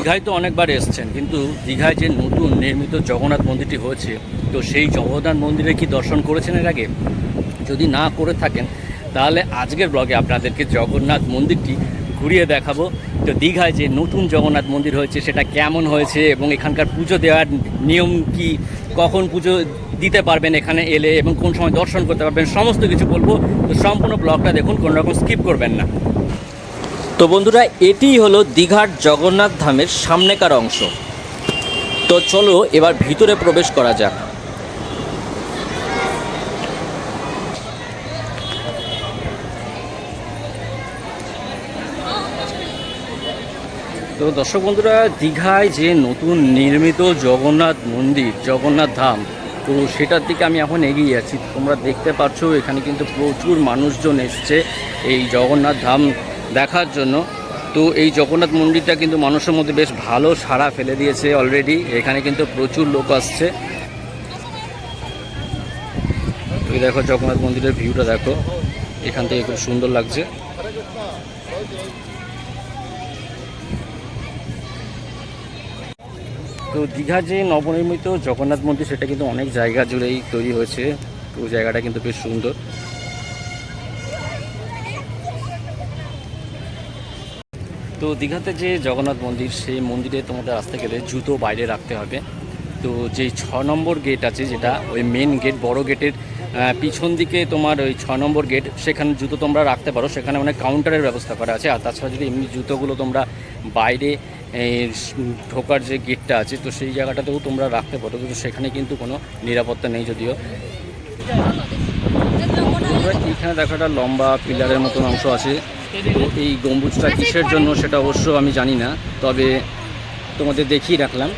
দীঘায় তো অনেকবার এসছেন, কিন্তু দীঘায় যে নতুন নির্মিত জগন্নাথ মন্দিরটি হয়েছে, তো সেই জগন্নাথ মন্দিরে কি দর্শন করেছেন এর আগে? যদি না করে থাকেন, তাহলে আজকের ব্লগে আপনাদেরকে জগন্নাথ মন্দিরটি ঘুরিয়ে দেখাবো। তো দীঘায় যে নতুন জগন্নাথ মন্দির হয়েছে, সেটা কেমন হয়েছে এবং এখানকার পুজো দেওয়ার নিয়ম কি? কখন পুজো দিতে পারবেন এখানে এলে এবং কোন সময় দর্শন করতে পারবেন, সমস্ত কিছু বলব। তো সম্পূর্ণ ব্লগটা দেখুন কোনো রকম স্কিপ করবেন না। তো বন্ধুরা, এটিই হলো দীঘার জগন্নাথ ধামের সামনেকার অংশ। তো চলো এবার ভিতরে প্রবেশ করা যাক। তো দর্শক বন্ধুরা, দীঘায় যে নতুন নির্মিত জগন্নাথ মন্দির, জগন্নাথ ধাম, তো সেটার দিকে আমি এখন এগিয়ে যাচ্ছি তোমরা দেখতে পাচ্ছ, এখানে কিন্তু প্রচুর মানুষজন এসছে এই জগন্নাথ ধাম দেখার জন্য। তো এই জগন্নাথ মন্দিরটা কিন্তু মানুষের মধ্যে বেশ ভালো সাড়া ফেলে দিয়েছে অলরেডি এখানে কিন্তু প্রচুর লোক আসছে। এই দেখো জগন্নাথ মন্দিরের ভিউটা দেখো। এখান থেকে খুব সুন্দর লাগছে। তো দীঘার যে নবনির্মিত জগন্নাথ মন্দির, সেটা কিন্তু অনেক জায়গা জুড়েই তৈরি হয়েছে। তো জায়গাটা কিন্তু বেশ সুন্দর। তো দীঘাতে যে জগন্নাথ মন্দির, সেই মন্দিরে তোমাদের আসতে গেলে জুতো বাইরে রাখতে হবে। তো যে ছ নম্বর গেট আছে, যেটা ওই মেন গেট বড় গেটের পিছন দিকে তোমার ওই ছ নম্বর গেট সেখানে জুতো তোমরা রাখতে পারো। সেখানে অনেক কাউন্টারের ব্যবস্থা করা আছে। আর তাছাড়া যদি এমনি জুতোগুলো তোমরা বাইরে ঢোকার যে গেটটা আছে, তো সেই জায়গাটাতেও তোমরা রাখতে পারো। কিন্তু সেখানে কিন্তু কোনো নিরাপত্তা নেই যদিও। এখানে দেখো একটা লম্বা পিলারের মতন অংশ আছে। এই গম্বুজটা কিসের জন্য সেটা অবশ্য আমি জানি না তবে তোমাদের দেখিয়ে রাখলাম।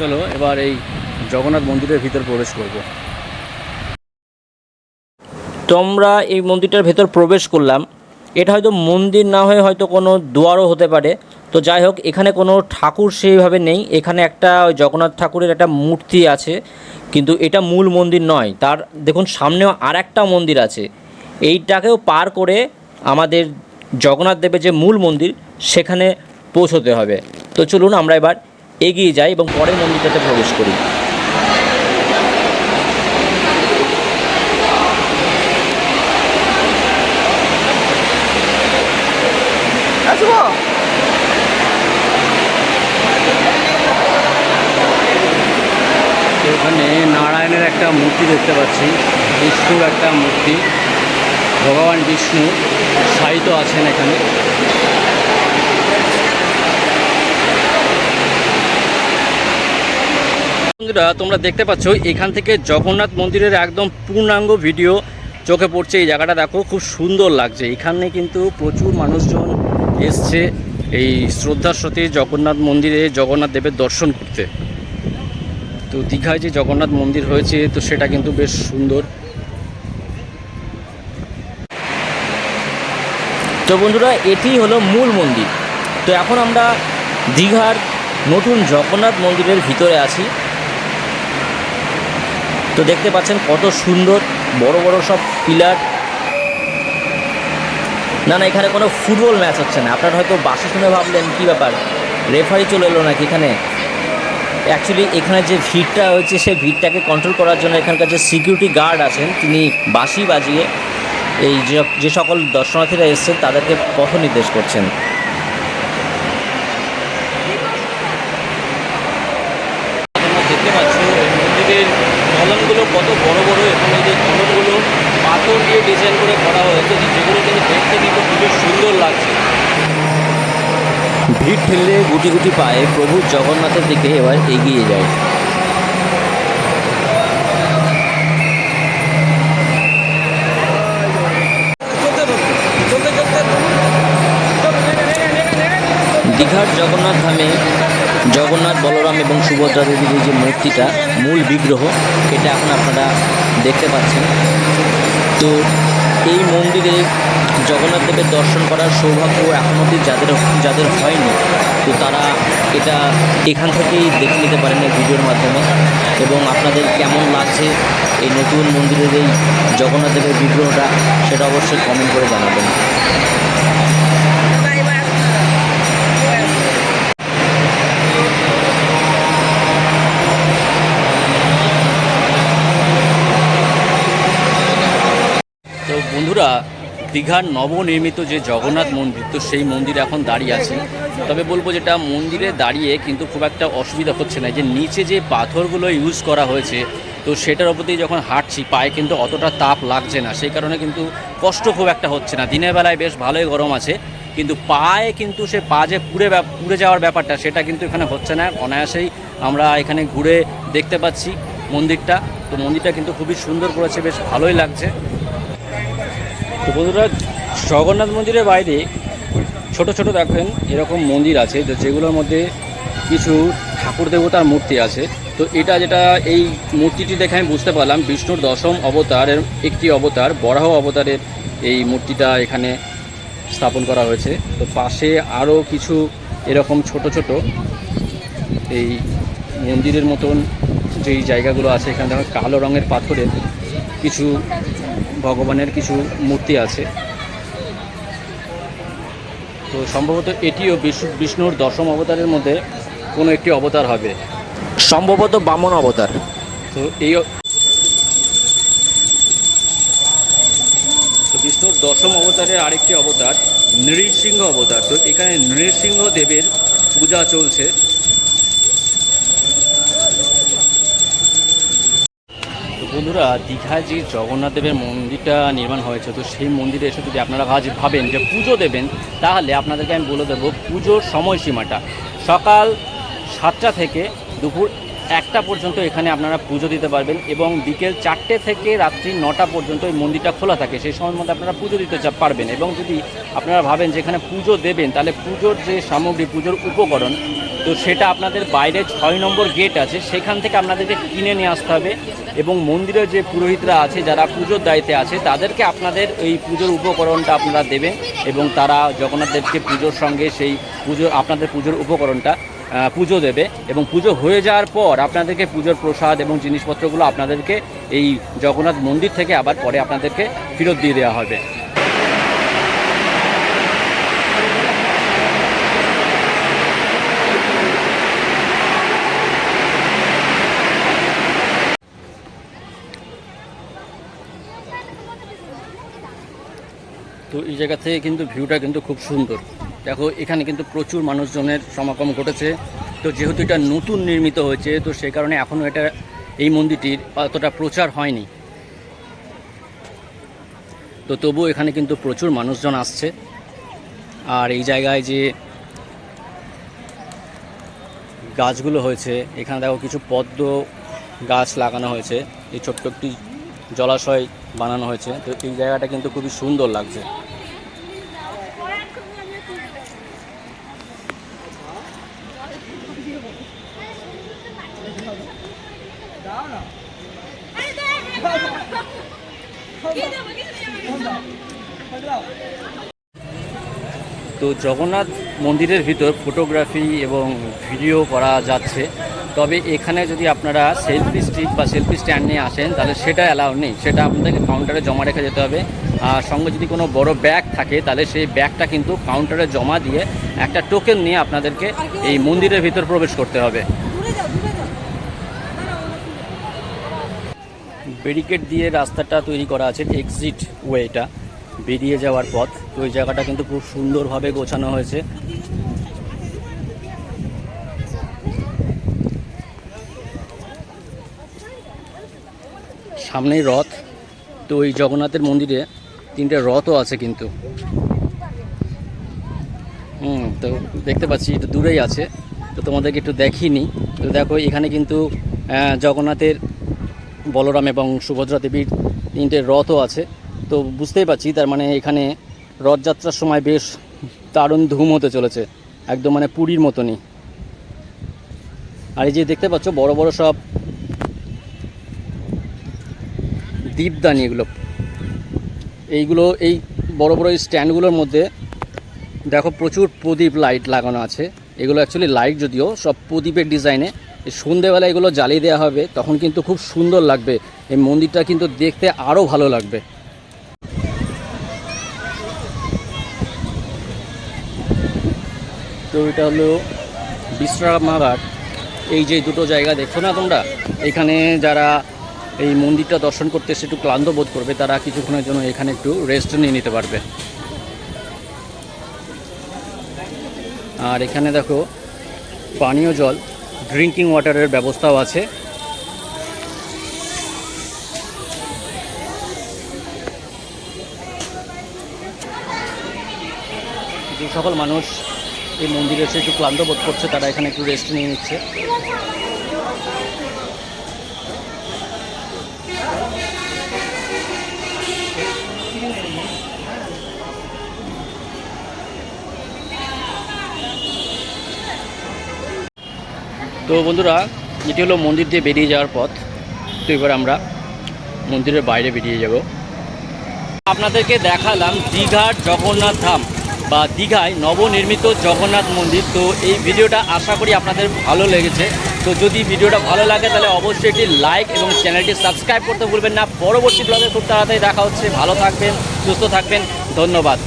চলো এবার এই জগন্নাথ মন্দিরের ভিতর প্রবেশ করব। তো আমরা এই মন্দিরটার ভেতর প্রবেশ করলাম। এটা হয়তো মন্দির না হয়ে হয়তো কোনো দুয়ারও হতে পারে। তো যাই হোক, এখানে কোনো ঠাকুর সেইভাবে নেই। এখানে একটা জগন্নাথ ঠাকুরের একটা মূর্তি আছে। কিন্তু এটা মূল মন্দির নয়। তার দেখুন, সামনেও আর একটা মন্দির আছে। এইটাকেও পার করে আমাদের জগন্নাথ দেবের যে মূল মন্দির, সেখানে পৌঁছতে হবে। তো চলুন, আমরা এবার এগিয়ে যাই এবং পরের মন্দিরটাতে প্রবেশ করি আসব তো এখানে নারায়ণের একটা মূর্তি দেখতে পাচ্ছি, বিষ্ণুর একটা মূর্তি। ভগবান বিষ্ণু সাহিত্য আছেন এখানে। বন্ধুরা, তোমরা দেখতে পাচ্ছ, এখান থেকে জগন্নাথ মন্দিরের একদম পূর্ণাঙ্গ ভিডিও চোখে পড়ছে। এই জায়গাটা দেখো, খুব সুন্দর লাগছে। এখানে কিন্তু প্রচুর মানুষজন এসছে এই শ্রদ্ধার সাথে জগন্নাথ মন্দিরে, জগন্নাথ দেবের দর্শন করতে। তো দীঘায় যে জগন্নাথ মন্দির হয়েছে, তো সেটা কিন্তু বেশ সুন্দর। তো বন্ধুরা, এটি হলো মূল মন্দির। তো এখন আমরা দীঘার নতুন জগন্নাথ মন্দিরের ভিতরে আছি। তো দেখতে পাচ্ছেন কত সুন্দর, বড় বড় সব পিলার। না না, এখানে কোনো ফুটবল ম্যাচ হচ্ছে না। আপনারা হয়তো বাসে শুনে ভাবলেন, কী ব্যাপার? রেফারি চলে এলো নাকি এখানে? অ্যাকচুয়ালি এখানে যে ভিড়টা হয়েছে, সেই ভিড়টাকে কন্ট্রোল করার জন্য এখানকার যে সিকিউরিটি গার্ড আছেন, তিনি বাঁশি বাজিয়ে এই যে- সকল দর্শনার্থীরা এসছেন, তাদেরকে পথ নির্দেশ করছেন। দেখতে পাচ্ছ মন্দিরের কলমগুলো কত বড় বড় এবং এই যে কলমগুলো পাথর দিয়ে ডিজাইন করে করা হয়েছে যেগুলো কিন্তু দেখতে কিন্তু খুবই সুন্দর লাগছে। ভিড় ঠেললে গুটি গুটি পায়ে প্রভু জগন্নাথের দিকে এবার এগিয়ে যায়। দীঘার জগন্নাথ ধামে জগন্নাথ, বলরাম এবং সুভদ্রা দেবীর যে মূর্তিটা, মূল বিগ্রহ, এটা এখন আপনারা দেখতে পাচ্ছেন। তো এই মন্দিরে জগন্নাথ দেবের দর্শন করার সৌভাগ্য এখন অবধি যাদের যাদের হয়নি, তো তারা এটা এখান থেকেই দেখে নিতে পারেন এই ভিডিওর মাধ্যমে। এবং আপনাদের কেমন লাগছে এই নতুন মন্দিরের এই জগন্নাথ দেবের বিগ্রহটা, সেটা অবশ্যই কমেন্ট করে জানাবেন। বন্ধুরা, দীঘার নবনির্মিত যে জগন্নাথ মন্দির, তো সেই মন্দির এখন দাঁড়িয়ে আছে। তবে বলব যেটা মন্দিরে দাঁড়িয়ে কিন্তু খুব একটা অসুবিধা হচ্ছে না। যে নিচে যে পাথরগুলো ইউজ করা হয়েছে, তো সেটার ওপর দিয়ে যখন হাঁটছি, পায়ে কিন্তু অতটা তাপ লাগছে না। সেই কারণে কিন্তু কষ্ট খুব একটা হচ্ছে না। দিনের বেলায় বেশ ভালোই গরম আছে, কিন্তু পায়ে কিন্তু সে পা যে পুড়ে পুড়ে যাওয়ার ব্যাপারটা, সেটা কিন্তু এখানে হচ্ছে না। অনায়াসেই আমরা এখানে ঘুরে দেখতে পাচ্ছি মন্দিরটা। তো মন্দিরটা কিন্তু খুবই সুন্দর করেছে, বেশ ভালোই লাগছে। তো বন্ধুরা, জগন্নাথ মন্দিরের বাইরে ছোট ছোট দেখেন এরকম মন্দির আছে যেগুলোর মধ্যে কিছু ঠাকুর দেবতার মূর্তি আছে। তো এটা যেটা এই মূর্তিটি দেখে আমি বুঝতে পারলাম, বিষ্ণুর দশম অবতারের একটি অবতার, বরাহ অবতারের এই মূর্তিটা এখানে স্থাপন করা হয়েছে। তো পাশে আরও কিছু এরকম ছোট ছোট এই মন্দিরের মতন যেই জায়গাগুলো আছে, এখানে দেখো কালো রঙের পাথরের কিছু ভগবানের কিছু মূর্তি আছে। তো সম্ভবত এটিও বিষ্ণু বিষ্ণুর দশম অবতারের মধ্যে কোনো একটি অবতার হবে। সম্ভবত বামন অবতার। তো এই বিষ্ণুর দশম অবতারের আরেকটি অবতার নৃসিংহ অবতার। তো এখানে নৃসিংহ দেবের পূজা চলছে। বন্ধুরা দীঘায় যে জগন্নাথ দেবের মন্দিরটা নির্মাণ হয়েছে, তো সেই মন্দিরে এসে যদি আপনারা আজ ভাবেন যে পুজো দেবেন, তাহলে আপনাদেরকে আমি বলে দেবো পুজোর সময়সীমাটা। সকাল সাতটা থেকে দুপুর একটা পর্যন্ত এখানে আপনারা পুজো দিতে পারবেন এবং বিকেল চারটে থেকে রাত্রি নটা পর্যন্ত এই মন্দিরটা খোলা থাকে। সেই সময়ের মধ্যে আপনারা পুজো দিতে পারবেন এবং যদি আপনারা ভাবেন যে এখানে পুজো দেবেন, তাহলে পুজোর যে সামগ্রী, পুজোর উপকরণ, তো সেটা আপনাদের বাইরে ছয় নম্বর গেট আছে, সেখান থেকে আপনাদেরকে কিনে নিয়ে আসতে হবে এবং মন্দিরের যে পুরোহিতরা আছে, যারা পুজোর দায়িত্বে আছে, তাদেরকে আপনাদের এই পুজোর উপকরণটা আপনারা দেবেন এবং তারা জগন্নাথ দেবকে পুজোর সঙ্গে সেই পুজো আপনাদের পুজোর উপকরণটা পুজো দেবে এবং পুজো হয়ে যাওয়ার পর আপনাদেরকে পুজোর প্রসাদ এবং জিনিসপত্রগুলো আপনাদেরকে এই জগন্নাথ মন্দির থেকে আবার পরে আপনাদেরকে ফেরত দিয়ে দেওয়া হবে। তো এই জায়গা থেকে কিন্তু ভিউটা কিন্তু খুব সুন্দর। দেখো, এখানে কিন্তু প্রচুর মানুষজনের সমাগম ঘটেছে। তো যেহেতু এটা নতুন নির্মিত হয়েছে, তো সেই কারণে এখনও এটা, এই মন্দিরটির অতটা প্রচার হয়নি। তো তবুও এখানে কিন্তু প্রচুর মানুষজন আসছে। আর এই জায়গায় যে গাছগুলো হয়েছে, এখানে দেখো কিছু পদ্ম গাছ লাগানো হয়েছে। এই ছোট্ট একটি জলাশয় বানানো হয়েছে। তো এই জায়গাটা কিন্তু খুবই সুন্দর লাগছে। তো জগন্নাথ মন্দিরের ভিতর ফটোগ্রাফি এবং ভিডিও করা যাচ্ছে। তবে এখানে যদি আপনারা সেলফি স্টিক বা সেলফি স্ট্যান্ড নিয়ে আসেন তাহলে সেটা অ্যালাউ নেই। সেটা আপনাদেরকে কাউন্টারে জমা রেখে যেতে হবে। আর সঙ্গে যদি কোনো বড় ব্যাগ থাকে তাহলে সেই ব্যাগটা কিন্তু কাউন্টারে জমা দিয়ে একটা টোকেন নিয়ে আপনাদেরকে এই মন্দিরের ভিতর প্রবেশ করতে হবে। ব্যারিকেড দিয়ে রাস্তাটা তৈরি করা আছে এক্সিট ওয়েটা বেরিয়ে যাওয়ার পথ। তো ওই জায়গাটা কিন্তু খুব সুন্দরভাবে গোছানো হয়েছে। সামনেই রথ। তো ওই জগন্নাথের মন্দিরে তিনটে রথও আছে কিন্তু। হুম, তো দেখতে পাচ্ছি, একটু দূরেই আছে। তো তোমাদেরকে একটু দেখিনি তো দেখো, এখানে কিন্তু জগন্নাথের বলরাম এবং সুভদ্রা দেবীর তিনটে রথও আছে। তো বুঝতেই পারছি, তার মানে এখানে রথযাত্রার সময় বেশ দারুণ ধুম হতে চলেছে, একদম মানে পুরীর মতনই। আর এই যে দেখতে পাচ্ছ, বড় বড় সব দীপদানি এগুলো। এইগুলো, এই বড় বড় স্ট্যান্ডগুলোর মধ্যে দেখো প্রচুর প্রদীপ লাইট লাগানো আছে। এগুলো অ্যাকচুয়ালি লাইট যদিও, সব প্রদীপের ডিজাইনে সন্ধেবেলা এগুলো জ্বালিয়ে দেওয়া হবে, তখন কিন্তু খুব সুন্দর লাগবে। এই মন্দিরটা কিন্তু দেখতে আরও ভালো লাগবে। তো এটা হলো বিশ্রামাগার। এই যে দুটো জায়গা দেখছ না তোমরা? এখানে যারা এই মন্দিরটা দর্শন করতে এসে একটু ক্লান্ত বোধ করবে, তারা কিছুক্ষণের জন্য এখানে একটু রেস্ট নিয়ে নিতে পারবে। আর এখানে দেখো, পানীয় জল। ড্রিঙ্কিং ওয়াটারের ব্যবস্থাও আছে। যে সকল মানুষ এই মন্দিরে এসে একটু ক্লান্ত বোধ করছে, তারা এখানে একটু রেস্ট নিয়ে নিচ্ছে। তো বন্ধুরা, এটি হলো মন্দির দিয়ে বেরিয়ে যাওয়ার পথ। তো এবার আমরা মন্দিরের বাইরে বেরিয়ে যাব। আপনাদেরকে দেখালাম দীঘার জগন্নাথ ধাম বা দীঘায় নবনির্মিত জগন্নাথ মন্দির। তো এই ভিডিওটা আশা করি আপনাদের ভালো লেগেছে। তো যদি ভিডিওটা ভালো লাগে, তাহলে অবশ্যই এটি লাইক এবং চ্যানেলটি সাবস্ক্রাইব করতে ভুলবেন না। পরবর্তী ব্লগে খুব তাড়াতাড়ি দেখা হচ্ছে। ভালো থাকবেন, সুস্থ থাকবেন। ধন্যবাদ।